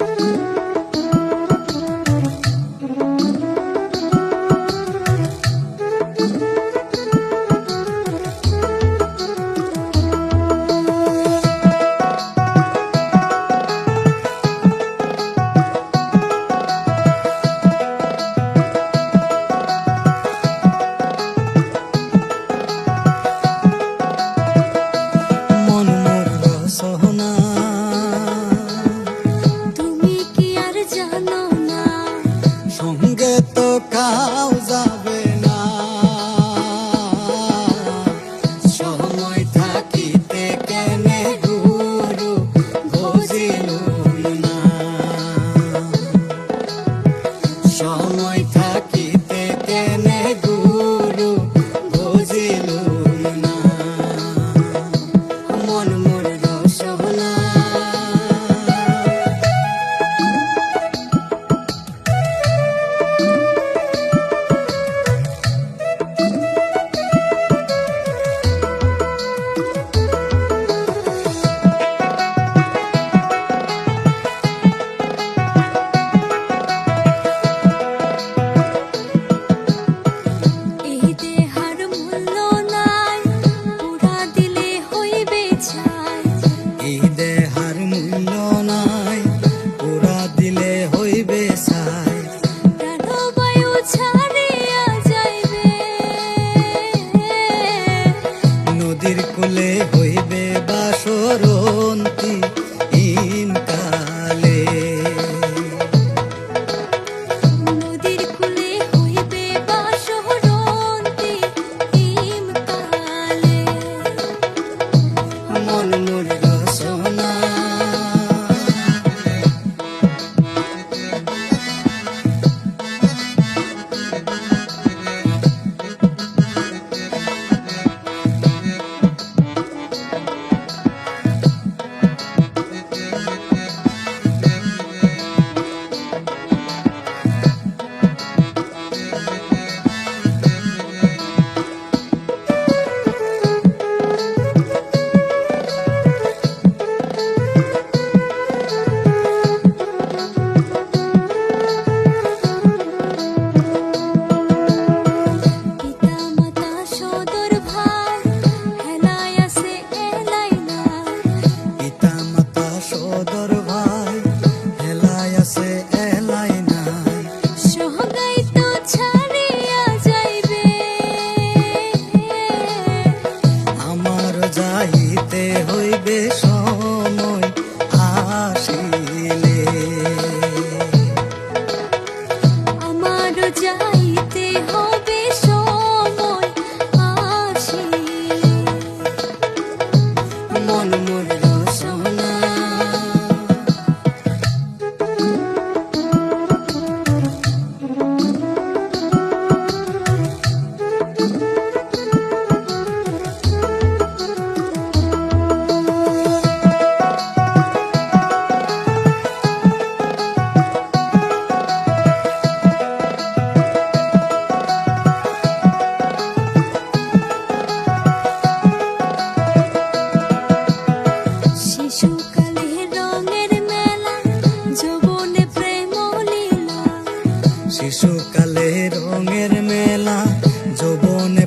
better. বাসরন্তি। ছাড়িয়া যাইবে। আমার যাইতে হইবে কালে রঙের মেলা যৌবনে